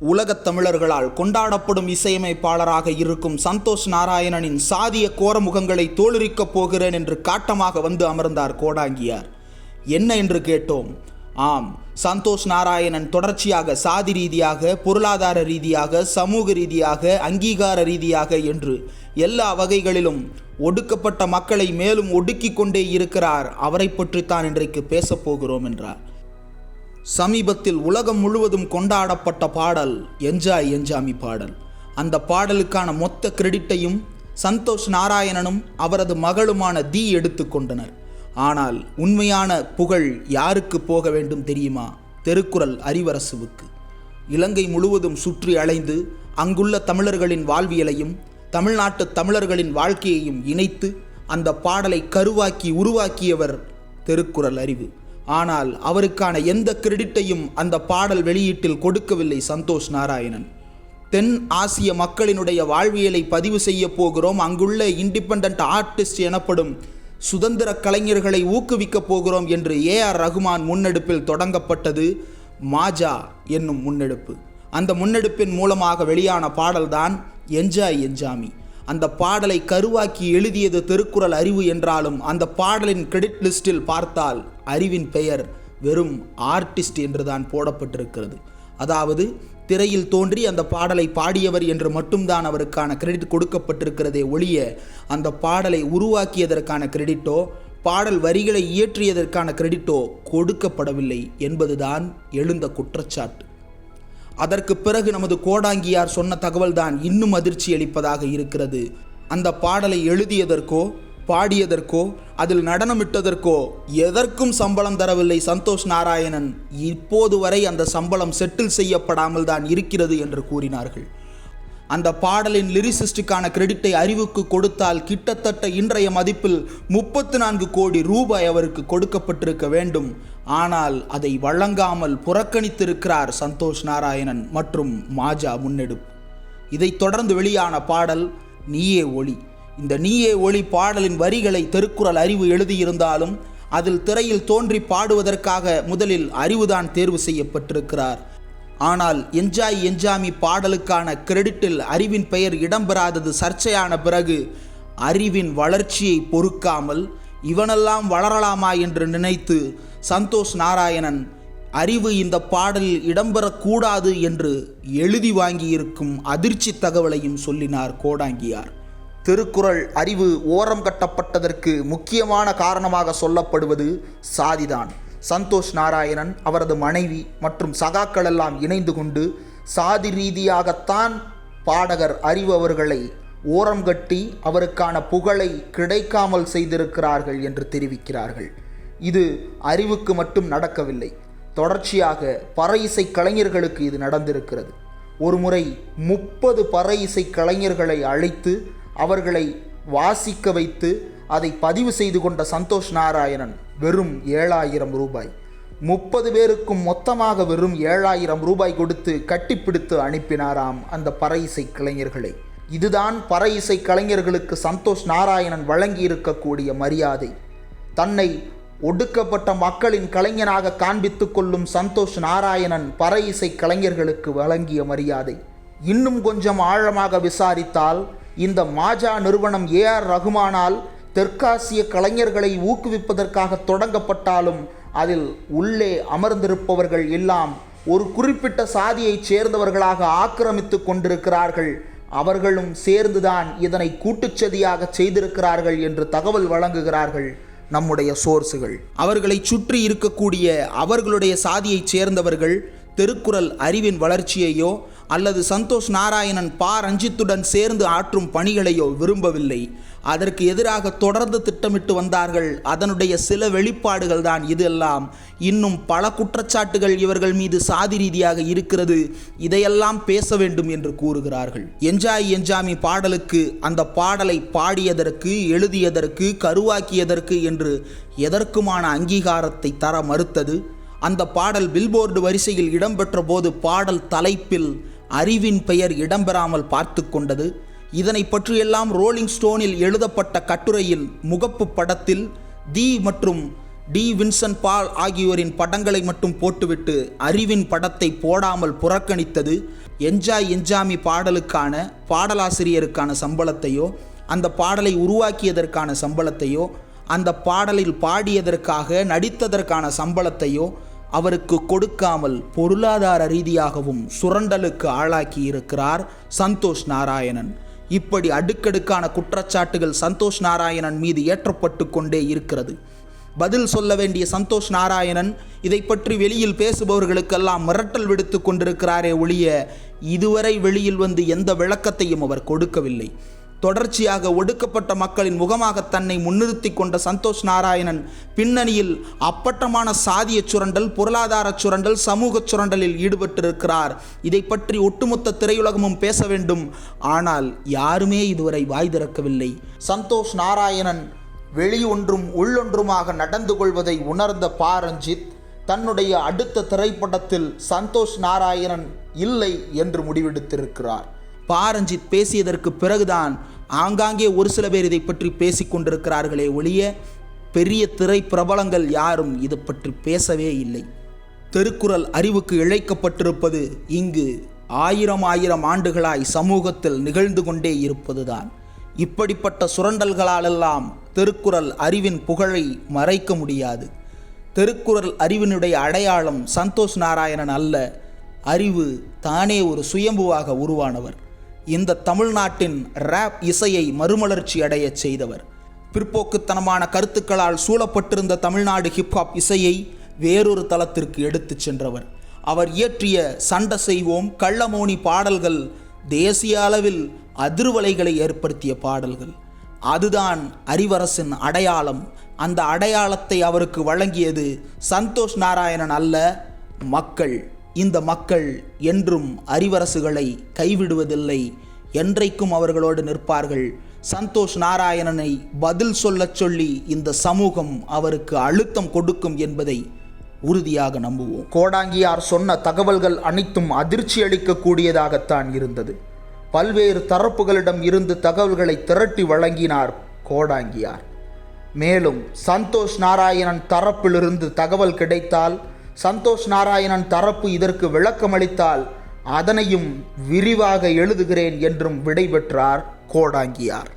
உலகத் தமிழர்களால் கொண்டாடப்படும் இசையமைப்பாளராக இருக்கும் சந்தோஷ் நாராயணனின் சாதிய கோரமுகங்களை தோலுரிக்கப் போகிறேன் என்று காட்டமாக வந்து அமர்ந்தார் கோடாங்கியார். என்ன என்று கேட்டோம்? ஆம் சந்தோஷ் நாராயணன் தொடர்ச்சியாக சாதி ரீதியாக பொருளாதார ரீதியாக சமூக ரீதியாக அங்கீகார ரீதியாக என்று எல்லா வகைகளிலும் ஒடுக்கப்பட்ட மக்களை மேலும் ஒடுக்கிக் கொண்டே இருக்கிறார். அவரை பற்றித்தான் இன்றைக்கு பேசப்போகிறோம் என்றார். சமீபத்தில் உலகம் முழுவதும் கொண்டாடப்பட்ட பாடல் என்ஜாய் என்ஜாமி பாடல். அந்த பாடலுக்கான மொத்த கிரெடிட்டையும் சந்தோஷ் நாராயணனும் அவரது மகளுமான தி எடுத்துக்கொண்டனர் ஆனால் உண்மையான புகழ் யாருக்கு போக வேண்டும் தெரியுமா? தெருக்குறள் அறிவரசுவுக்கு இலங்கை முழுவதும் சுற்றி அலைந்து அங்குள்ள தமிழர்களின் வாழ்வியலையும் தமிழ்நாட்டு தமிழர்களின் வாழ்க்கையையும் இணைத்து அந்த பாடலை கருவாக்கி உருவாக்கியவர் திருக்குறள் அறிவு. ஆனால் அவருக்கான எந்த கிரெடிட்டையும் அந்த பாடல் வெளியீட்டில் கொடுக்கவில்லை சந்தோஷ் நாராயணன். தென் ஆசிய மக்களினுடைய வாழ்வியலை பதிவு செய்ய போகிறோம். அங்குள்ள இண்டிபெண்ட் ஆர்டிஸ்ட் எனப்படும் சுதந்திர கலைஞர்களை ஊக்குவிக்கப் போகிறோம் என்று ஏ ஆர் ரகுமான் முன்னெடுப்பில் தொடங்கப்பட்டது மாஜா என்னும் முன்னெடுப்பு. அந்த முன்னெடுப்பின் மூலமாக வெளியான பாடல்தான் என்ஜாய் என்ஜாமி. அந்த பாடலை கருவாக்கி எழுதியது திருக்குறள் அறிவு என்றாலும் அந்த பாடலின் கிரெடிட் லிஸ்டில் பார்த்தால் அறிவின் பெயர் வெறும் ஆர்டிஸ்ட் என்றுதான் போடப்பட்டிருக்கிறது. அதாவது திரையில் தோன்றி அந்த பாடலை பாடியவர் என்று மட்டும்தான் அவருக்கான கிரெடிட் கொடுக்கப்பட்டிருக்கிறதே ஒழிய அந்த பாடலை உருவாக்கியதற்கான கிரெடிட்டோ பாடல் வரிகளை இயற்றியதற்கான கிரெடிட்டோ கொடுக்கப்படவில்லை என்பதுதான் எழுந்த குற்றச்சாட்டு. அதற்கு பிறகு நமது கோடாங்கியார் சொன்ன தகவல்தான் இன்னும் அதிர்ச்சி அளிப்பதாக இருக்கிறது. அந்த பாடலை எழுதியதற்கோ பாடியதற்கோ அதில் நடனமிட்டதற்கோ எதற்கும் சம்பளம் தரவில்லை சந்தோஷ் நாராயணன். இப்போது வரை அந்த சம்பளம் செட்டில் செய்யப்படாமல் தான் இருக்கிறது என்று கூறினார்கள். அந்த பாடலின் லிரிசிஸ்டுக்கான கிரெடிட்டை அறிவுக்கு கொடுத்தால் கிட்டத்தட்ட இன்றைய மதிப்பில் முப்பத்து நான்கு கோடி ரூபாய் அவருக்கு கொடுக்கப்பட்டிருக்க வேண்டும். ஆனால் அதை வழங்காமல் புறக்கணித்திருக்கிறார் சந்தோஷ் நாராயணன் மற்றும் மாஜா முன்னெடுப்பு. இதைத் தொடர்ந்து வெளியான பாடல் நீயே ஒளி. இந்த நீயே ஒளி பாடலின் வரிகளை திருக்குறள் அறிவு எழுதியிருந்தாலும் அதில் திரையில் தோன்றி பாடுவதற்காக முதலில் அறிவுதான் தேர்வு செய்யப்பட்டிருக்கிறார். ஆனால் என்ஜாய் என்ஜாமி பாடலுக்கான கிரெடிட்டில் அறிவின் பெயர் இடம்பெறாதது சர்ச்சையான பிறகு அறிவின் வளர்ச்சியை பொறுக்காமல் இவனெல்லாம் வளரலாமா என்று நினைத்து சந்தோஷ் நாராயணன் அறிவு இந்த பாடலில் இடம்பெறக்கூடாது என்று எழுதி வாங்கியிருக்கும் அதிர்ச்சி தகவலையும் சொல்லினார் கோடாங்கியார். திருக்குறள் அறிவு ஓரம் கட்டப்பட்டதற்கு முக்கியமான காரணமாக சொல்லப்படுவது சாதிதான். சந்தோஷ் நாராயணன் அவரது மனைவி மற்றும் சகாக்கள் எல்லாம் இணைந்து கொண்டு சாதி ரீதியாகத்தான் பாடகர் அறிவு அவர்களை ஓரம் கட்டி அவருக்கான புகழை கிடைக்காமல் செய்திருக்கிறார்கள் என்று தெரிவிக்கிறார்கள். இது அறிவுக்கு மட்டும் நடக்கவில்லை. தொடர்ச்சியாக பற இசை கலைஞர்களுக்கு இது நடந்திருக்கிறது. ஒருமுறை முப்பது பற இசை கலைஞர்களை அழைத்து அவர்களை வாசிக்க வைத்து அதை பதிவு செய்து கொண்ட சந்தோஷ் நாராயணன் வெறும் ஏழாயிரம் ரூபாய். முப்பது பேருக்கும் மொத்தமாக வெறும் ஏழாயிரம் ரூபாய் கொடுத்து கட்டிப்பிடித்து அனுப்பினாராம் அந்த பற இசை கலைஞர்களை. இதுதான் பற இசை கலைஞர்களுக்கு சந்தோஷ் நாராயணன் வழங்கி இருக்கக்கூடிய மரியாதை. தன்னை ஒடுக்கப்பட்ட மக்களின் கலைஞனாக காண்பித்து கொள்ளும் சந்தோஷ் நாராயணன் பற இசை கலைஞர்களுக்கு வழங்கிய மரியாதை. இன்னும் கொஞ்சம் ஆழமாக விசாரித்தால் இந்த மாஜா நிறுவனம் ஏஆர் ரகுமானால் தெற்காசிய கலைஞர்களை ஊக்குவிப்பதற்காக தொடங்கப்பட்டாலும் அதில் உள்ளே அமர்ந்திருப்பவர்கள் எல்லாம் ஒரு குறிப்பிட்ட சாதியைச் சேர்ந்தவர்களாக ஆக்கிரமித்து கொண்டிருக்கிறார்கள். அவர்களும் சேர்ந்துதான் இதனை கூட்டுச்சதியாக செய்திருக்கிறார்கள் என்று தகவல் வழங்குகிறார்கள் நம்முடைய சோர்ஸுகள். அவர்களை சுற்றி இருக்கக்கூடிய அவர்களுடைய சாதியைச் சேர்ந்தவர்கள் திருக்குறள் அறிவின் வளர்ச்சியையோ அல்லது சந்தோஷ் நாராயணன் பா. ரஞ்சித்துடன் சேர்ந்து ஆற்றும் பணிகளையோ விரும்பவில்லை. அதற்கு எதிராக தொடர்ந்து திட்டமிட்டு வந்தார்கள். அதனுடைய சில வெளிப்பாடுகள் தான் இதெல்லாம். இன்னும் பல குற்றச்சாட்டுகள் இவர்கள் மீது சாதி ரீதியாக இருக்கிறது. இதையெல்லாம் பேச வேண்டும் என்று கூறுகிறார்கள். என்ஜாய் என்ஜாமி பாடலுக்கு அந்த பாடலை பாடியதற்கு எழுதியதற்கு கருவாக்கியதற்கு என்று எதற்குமான அங்கீகாரத்தை தர மறுத்தது? அந்த பாடல் பில்போர்டு வரிசையில் இடம்பெற்ற போது பாடல் தலைப்பில் அறிவின் பெயர் இடம்பெறாமல் பார்த்து கொண்டது இதனை பற்றியெல்லாம் ரோலிங் ஸ்டோனில் எழுதப்பட்ட கட்டுரையில் முகப்பு படத்தில் தி மற்றும் டி வின்சன் பால் ஆகியோரின் படங்களை மட்டும் போட்டுவிட்டு அறிவின் படத்தை போடாமல் புறக்கணித்தது. என்ஜாய் என்ஜாமி பாடலுக்கான பாடலாசிரியருக்கான சம்பளத்தையோ அந்த பாடலை உருவாக்கியதற்கான சம்பளத்தையோ அந்த பாடலில் பாடியதற்காக நடித்ததற்கான சம்பளத்தையோ அவருக்கு கொடுக்காமல் பொருளாதார ரீதியாகவும் சுரண்டலுக்கு ஆளாக்கி இருக்கிறார் சந்தோஷ் நாராயணன். இப்படி அடுக்கடுக்கான குற்றச்சாட்டுகள் சந்தோஷ் நாராயணன் மீது ஏற்றப்பட்டு கொண்டே இருக்கிறது. பதில் சொல்ல வேண்டிய சந்தோஷ் நாராயணன் இதை பற்றி வெளியில் பேசுபவர்களுக்கெல்லாம் மிரட்டல் விடுத்து கொண்டிருக்கிறாரே ஒழிய இதுவரை வெளியில் வந்து எந்த விளக்கத்தையும் அவர் கொடுக்கவில்லை. தொடர்ச்சியாக ஒடுக்கப்பட்ட மக்களின் முகமாக தன்னை முன்னிறுத்தி கொண்ட சந்தோஷ் நாராயணன் பின்னணியில் அப்பட்டமான சாதிய சுரண்டல் பொருளாதார சுரண்டல் சமூக சுரண்டலில் ஈடுபட்டிருக்கிறார். இதை பற்றி ஒட்டுமொத்த திரையுலகமும் பேச வேண்டும். ஆனால் யாருமே இதுவரை வாய் திறக்கவில்லை. சந்தோஷ் நாராயணன் வெளியொன்றும் உள்ளொன்றுமாக நடந்து கொள்வதை உணர்ந்த பா ரஞ்சித் தன்னுடைய அடுத்த திரைப்படத்தில் சந்தோஷ் நாராயணன் இல்லை என்று முடிவெடுத்திருக்கிறார். பாரஞ்சித் பேசியதற்கு பிறகுதான் ஆங்காங்கே ஒரு சில பேர் இதை பற்றி பேசிக்கொண்டிருக்கிறார்களே ஒழிய பெரிய திரை பிரபலங்கள் யாரும் இது பற்றி பேசவே இல்லை. திருக்குறள் அறிவுக்கு இழைக்கப்பட்டிருப்பது இங்கு ஆயிரம் ஆயிரம் ஆண்டுகளாய் சமூகத்தில் நிகழ்ந்து கொண்டே இருப்பதுதான். இப்படிப்பட்ட சுரண்டல்களாலெல்லாம் திருக்குறள் அறிவின் புகழை மறைக்க முடியாது. திருக்குறள் அறிவினுடைய அடையாளம் சந்தோஷ் நாராயணன் அல்ல அறிவு தானே ஒரு சுயம்புவாக உருவானவர். இந்த தமிழ்நாட்டின் ரேப் இசையை மறுமலர்ச்சி அடையச் செய்தவர். பிற்போக்குத்தனமான கருத்துக்களால் சூழப்பட்டிருந்த தமிழ்நாடு ஹிப்ஹாப் இசையை வேறொரு தளத்திற்கு எடுத்துச் சென்றவர். அவர் இயற்றிய சண்டை செய்வோம் கள்ளமோனி பாடல்கள் தேசிய அளவில் அதிர்வலைகளை ஏற்படுத்திய பாடல்கள். அதுதான் அறிவரசின் அடையாளம். அந்த அடையாளத்தை அவருக்கு வழங்கியது சந்தோஷ் நாராயணன் அல்ல மக்கள். இந்த மக்கள் என்றும் அறிவரசுகளை கைவிடுவதில்லை. என்றைக்கும் அவர்களோடு நிற்பார்கள். சந்தோஷ் நாராயணனை பதில் சொல்லச் சொல்லி இந்த சமூகம் அவருக்கு அழுத்தம் கொடுக்கும் என்பதை உறுதியாக நம்புவோம். கோடாங்கியார் சொன்ன தகவல்கள் அனைத்தும் அதிர்ச்சி அளிக்கக்கூடியதாகத்தான் இருந்தது. பல்வேறு தரப்புகளிடம் இருந்து தகவல்களை திரட்டி வழங்கினார் கோடாங்கியார். மேலும் சந்தோஷ் நாராயணன் தரப்பிலிருந்து தகவல் கிடைத்தால் சந்தோஷ் நாராயணன் தரப்பு இதற்கு விளக்கமளித்தால் அதனையும் விரிவாக எழுதுகிறேன் என்றும் விடைபெற்றார் கோடாங்கியார்.